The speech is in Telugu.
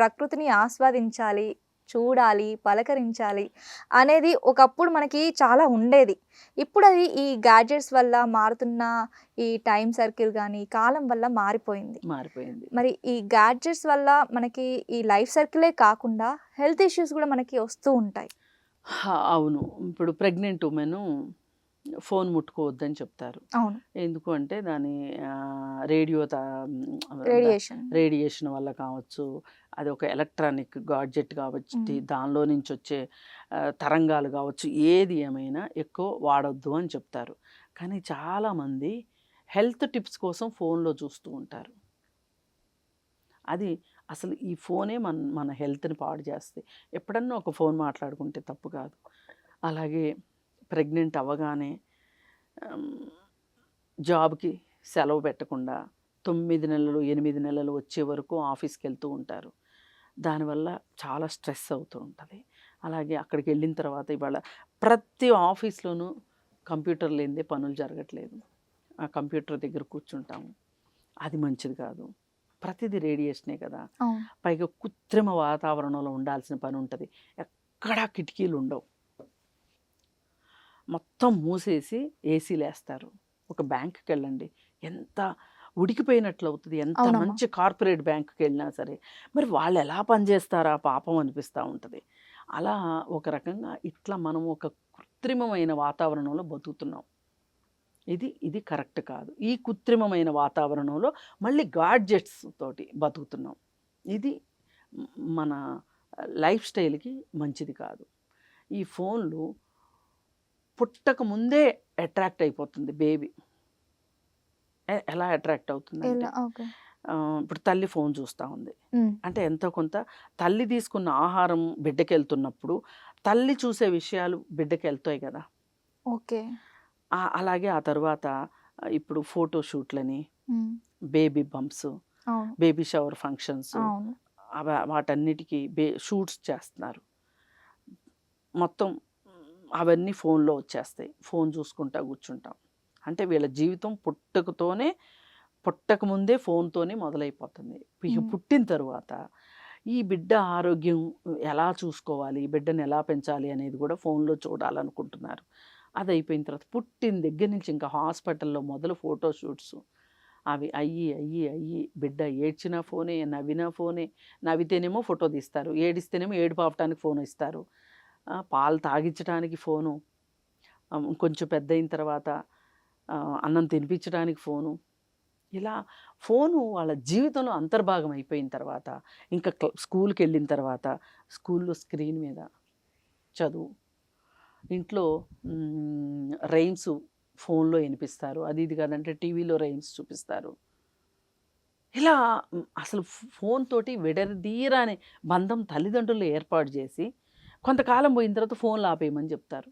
ప్రకృతిని ఆస్వాదించాలి చూడాలి పలకరించాలి అనేది ఒకప్పుడు మనకి చాలా ఉండేది. ఇప్పుడు అది ఈ గ్యాడ్జెట్స్ వల్ల మారుతున్న ఈ టైం సర్కిల్ కానీ కాలం వల్ల మారిపోయింది. మారిపోయింది. మరి ఈ గ్యాడ్జెట్స్ వల్ల మనకి ఈ లైఫ్ సర్కిలే కాకుండా హెల్త్ ఇష్యూస్ కూడా మనకి వస్తూ ఉంటాయి. అవును. ఇప్పుడు ప్రెగ్నెంట్ ఉమెన్ ఫోన్ ముట్టుకోవద్దని చెప్తారు. ఎందుకు అంటే దాని రేడియో రేడియేషన్. రేడియేషన్ వల్ల కావచ్చు అది ఒక ఎలక్ట్రానిక్ గాడ్జెట్ కావచ్చు. దానిలో నుంచి వచ్చే తరంగాలు కావచ్చు ఏది ఏమైనా ఎక్కువ వాడొద్దు అని చెప్తారు. కానీ చాలామంది హెల్త్ టిప్స్ కోసం ఫోన్లో చూస్తూ ఉంటారు. అది అసలు ఈ ఫోనే మన మన హెల్త్ని పాడు చేస్తే ఎప్పుడన్నా ఒక ఫోన్ మాట్లాడుకుంటే తప్పు కాదు. అలాగే ప్రెగ్నెంట్ అవ్వగానే జాబ్కి సెలవు పెట్టకుండా తొమ్మిది నెలలు ఎనిమిది నెలలు వచ్చే వరకు ఆఫీస్కి వెళ్తూ ఉంటారు. దానివల్ల చాలా స్ట్రెస్ అవుతూ ఉంటుంది. అలాగే అక్కడికి వెళ్ళిన తర్వాత ఇవాళ ప్రతి ఆఫీస్లోనూ కంప్యూటర్ లేనిదే పనులు జరగట్లేదు. ఆ కంప్యూటర్ దగ్గర కూర్చుంటాము. అది మంచిది కాదు. ప్రతిదీ రేడియేషనే కదా. పైగా కృత్రిమ వాతావరణంలో ఉండాల్సిన పని ఉంటుంది. ఎక్కడా కిటికీలు ఉండవు మొత్తం మూసేసి ఏసీలు వేస్తారు ఒక బ్యాంకుకి వెళ్ళండి ఎంత ఉడికిపోయినట్లు అవుతుంది ఎంత. మంచి కార్పొరేట్ బ్యాంకుకి వెళ్ళినా సరే మరి వాళ్ళు ఎలా పనిచేస్తారా పాపం అనిపిస్తూ ఉంటుంది. అలా ఒక రకంగా ఇట్లా మనం ఒక కృత్రిమమైన వాతావరణంలో బతుకుతున్నాం. ఇది ఇది కరెక్ట్ కాదు. ఈ కృత్రిమమైన వాతావరణంలో మళ్ళీ గాడ్జెట్స్ తోటి బతుకుతున్నాం. ఇది మన లైఫ్ స్టైల్కి మంచిది కాదు. ఈ ఫోన్లు పుట్టక ముందే అట్రాక్ట్ అయిపోతుంది బేబీ. ఎలా అట్రాక్ట్ అవుతుంది అంటే ఇప్పుడు తల్లి ఫోన్ చూస్తూ ఉంది. అంటే ఎంతో కొంత తల్లి తీసుకున్న ఆహారం బిడ్డకి వెళ్తున్నప్పుడు తల్లి చూసే విషయాలు బిడ్డకి వెళ్తాయి కదా. ఓకే. అలాగే ఆ తర్వాత ఇప్పుడు photo షూట్లని baby bumps baby shower functions వాటన్నిటికీ బే షూట్స్ చేస్తున్నారు. మొత్తం అవన్నీ ఫోన్లో వచ్చేస్తాయి. ఫోన్ చూసుకుంటా కూర్చుంటాం. అంటే వీళ్ళ జీవితం పుట్టకతోనే పుట్టక ముందే ఫోన్తోనే మొదలైపోతుంది. పుట్టిన తరువాత ఈ బిడ్డ ఆరోగ్యం ఎలా చూసుకోవాలి ఈ బిడ్డను ఎలా పెంచాలి అనేది కూడా ఫోన్లో చూడాలనుకుంటున్నారు. అది అయిపోయిన తర్వాత పుట్టిన దగ్గర నుంచి ఇంకా హాస్పిటల్లో మొదలు ఫోటో షూట్స్. అవి అయ్యి అయ్యి అయ్యి బిడ్డ ఏడ్చినా ఫోనే నవ్వినా ఫోనే నవ్వితేనేమో ఫోటో తీస్తారు. ఏడిస్తేనేమో ఏడుపు ఆపటానికి ఫోన్ ఇస్తారు. పాలు తాగించడానికి ఫోను కొంచెం పెద్ద అయిన తర్వాత అన్నం తినిపించడానికి ఫోను. ఇలా ఫోను వాళ్ళ జీవితంలో అంతర్భాగం అయిపోయిన తర్వాత ఇంకా స్కూల్కి వెళ్ళిన తర్వాత స్కూల్లో స్క్రీన్ మీద చదువు. ఇంట్లో రైమ్స్ ఫోన్లో వినిపిస్తారు. అది ఇది కాదంటే టీవీలో రైమ్స్ చూపిస్తారు. ఇలా అసలు ఫోన్ తోటి విడదీరాని బంధం తల్లిదండ్రులు ఏర్పాటు చేసి కొంతకాలం పోయిన తర్వాత ఫోన్లు ఆపేయమని చెప్తారు.